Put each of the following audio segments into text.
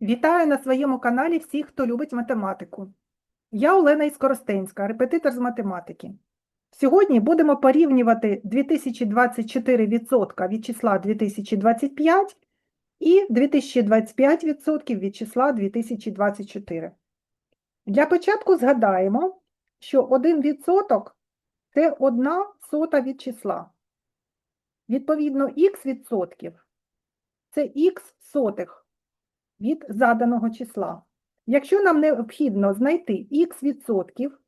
Вітаю на своєму каналі всіх, хто любить математику. Я Олена Іскоростенська, репетитор з математики. Сьогодні будемо порівнювати 2024% від числа 2025 і 2025% від числа 2024. Для початку згадаємо, що 1% – це 1 сота від числа. Відповідно, х відсотків – це х сотих від заданого числа. Якщо нам необхідно знайти х відсотків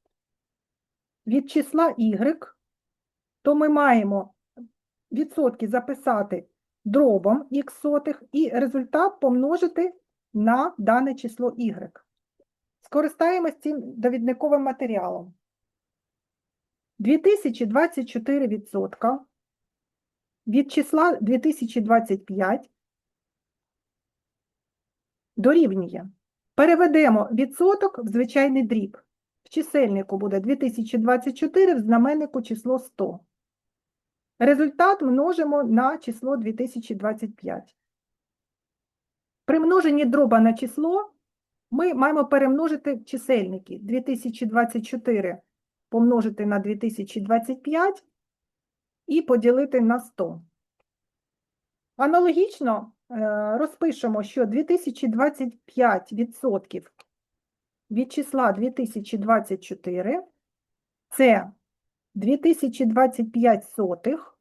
від числа y, то ми маємо відсотки записати дробом х сотих і результат помножити на дане число y. Скористаємось цим довідниковим матеріалом. 2024% від числа 2025 дорівнює. Переведемо відсоток в звичайний дріб. В чисельнику буде 2024, в знаменнику число 100. Результат множимо на число 2025. При множенні дроба на число ми маємо перемножити чисельники 2024 помножити на 2025 і поділити на 100. Аналогічно розпишемо, що 2025% від числа 2024 це 2025 сотих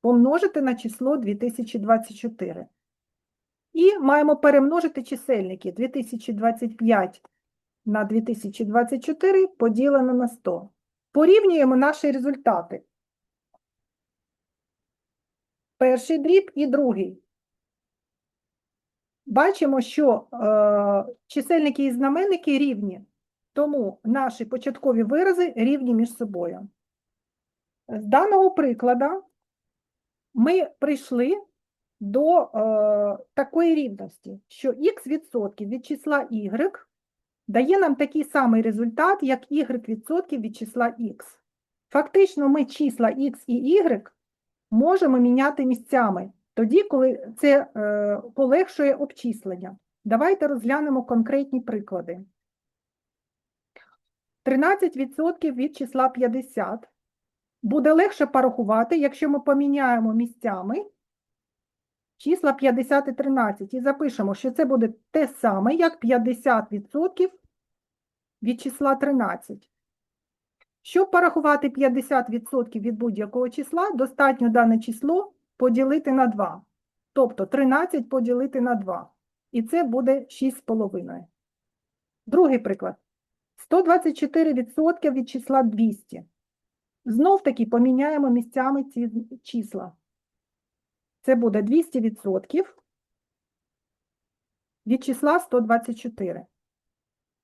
помножити на число 2024. І маємо перемножити чисельники 2025 на 2024 поділено на 100. Порівнюємо наші результати. Перший дріб і другий. Бачимо, що е, чисельники і знаменники рівні, тому наші початкові вирази рівні між собою. З даного прикладу ми прийшли до е, такої рівності, що х відсотків від числа y дає нам такий самий результат, як y відсотків від числа х. Фактично, ми числа х і y можемо міняти місцями, тоді, коли це е, полегшує обчислення. Давайте розглянемо конкретні приклади. 13% від числа 50 буде легше порахувати, якщо ми поміняємо місцями числа 50 і 13 і запишемо, що це буде те саме, як 50% від числа 13. Щоб порахувати 50% від будь-якого числа, достатньо дане число поділити на 2. Тобто 13 поділити на 2. І це буде 6,5. Другий приклад. 124% від числа 200. Знов таки поміняємо місцями ці числа. Це буде 200% від числа 124.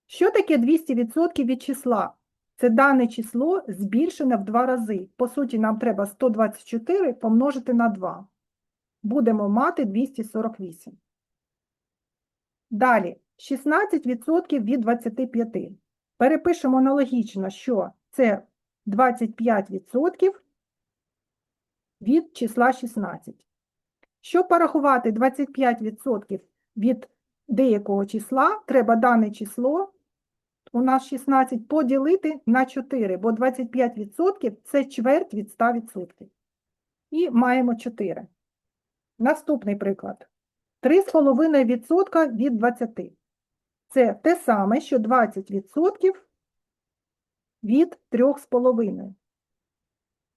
Що таке 200% від числа? Це дане число збільшене в два рази. По суті, нам треба 124 помножити на 2. Будемо мати 248. Далі, 16% від 25. Перепишемо аналогічно, що це 25% від числа 16. Щоб порахувати 25% від деякого числа, треба дане число у нас 16 поділити на 4, бо 25% це чверть від 100%. І маємо 4. Наступний приклад. 3,5% від 20. Це те саме, що 20% від 3,5.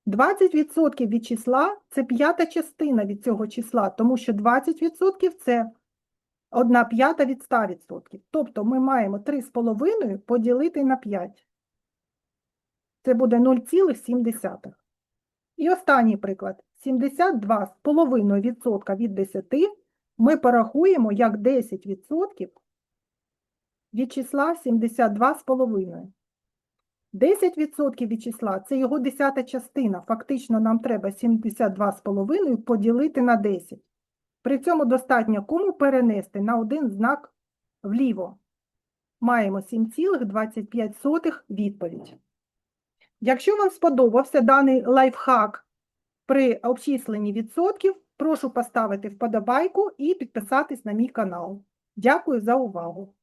20% від числа – це п'ята частина від цього числа, тому що 20% – це 1 п'ята від 100%. Тобто ми маємо 3,5 поділити на 5. Це буде 0,7. І останній приклад. 72,5% від 10 ми порахуємо як 10% від числа 72,5. 10% від числа – це його десята частина. Фактично нам треба 72,5 поділити на 10. При цьому достатньо кому перенести на один знак вліво. Маємо 7,25 відповідь. Якщо вам сподобався даний лайфхак при обчисленні відсотків, прошу поставити вподобайку і підписатись на мій канал. Дякую за увагу.